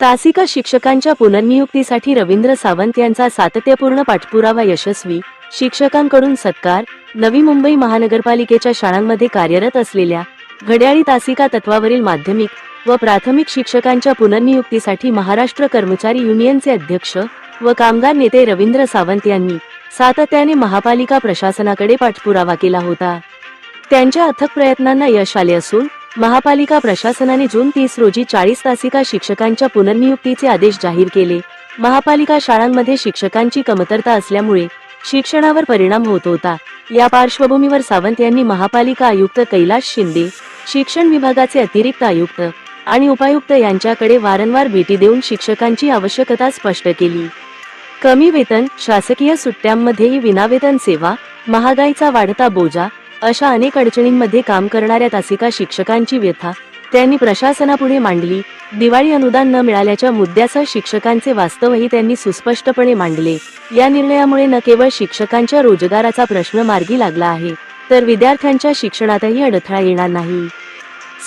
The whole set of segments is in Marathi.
तासिका शिक्षकांच्या पुनर्नियुक्तीसाठी रवींद्र सावंत यांचा सातत्यपूर्ण पाठपुरावा यशस्वी शिक्षकांकडून सत्कार नवी मुंबई महानगरपालिकेच्या शाळांमध्ये कार्यरत असलेल्या घड्याळी तासिका तत्वावरील माध्यमिक व प्राथमिक शिक्षकांच्या पुनर्नियुक्तीसाठी महाराष्ट्र कर्मचारी युनियनचे अध्यक्ष व कामगार नेते रवींद्र सावंत यांनी सातत्याने महापालिका प्रशासनाकडे पाठपुरावा केला होता. त्यांच्या अथक प्रयत्नांना यश आले असून महापालिका प्रशासनाने जून तीस रोजी चाळीस तासिका शिक्षकांच्या पुनर्नियुक्तीचे आदेश जाहीर केले. महापालिका शाळांमध्ये शिक्षकांची कमतरता असल्यामुळे शिक्षणावर परिणाम होत होता. या पार्श्वभूमीवर सावंत यांनी महापालिका आयुक्त कैलाश शिंदे शिक्षण विभागाचे अतिरिक्त आयुक्त आणि उपायुक्त यांच्याकडे वारंवार भेटी देऊन शिक्षकांची आवश्यकता स्पष्ट केली. कमी वेतन शासकीय सुट्ट्यांमध्येही विनावेतन सेवा महागाईचा वाढता बोजा अशा अनेक अडचणींमध्ये काम करणाऱ्या तासिका शिक्षकांची व्यथा त्यांनी प्रशासनापुढे मांडली दिवाळी अनुदान न मिळाल्याच्या मुद्द्यासह शिक्षकांचे वास्तवही त्यांनी सुस्पष्टपणे मांडले. या निर्णयामुळे न केवळ शिक्षकांच्या रोजगाराचा प्रश्न मार्गी लागला आहे तर विद्यार्थ्यांच्या शिक्षणातही अडथळा येणार नाही.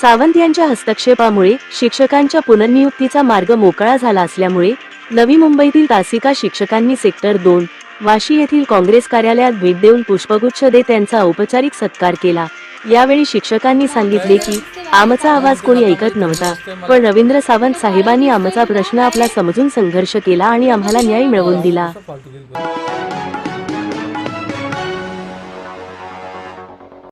सावंत यांच्या हस्तक्षेपामुळे शिक्षकांच्या पुनर्नियुक्तीचा मार्ग मोकळा झाला असल्यामुळे नवी मुंबईतील तासिका शिक्षकांनी सेक्टर दोन वाशी येथील काँग्रेस कार्यालयात भेट देऊन पुष्पगुच्छ देत त्यांचा औपचारिक सत्कार केला. यावेळी शिक्षकांनी सांगितले की आमचा आवाज कोणी ऐकत नव्हता पण रवींद्र सावंत साहेबांनी आमचा प्रश्न आपला समजून संघर्ष केला आणि आम्हाला न्याय मिळवून दिला.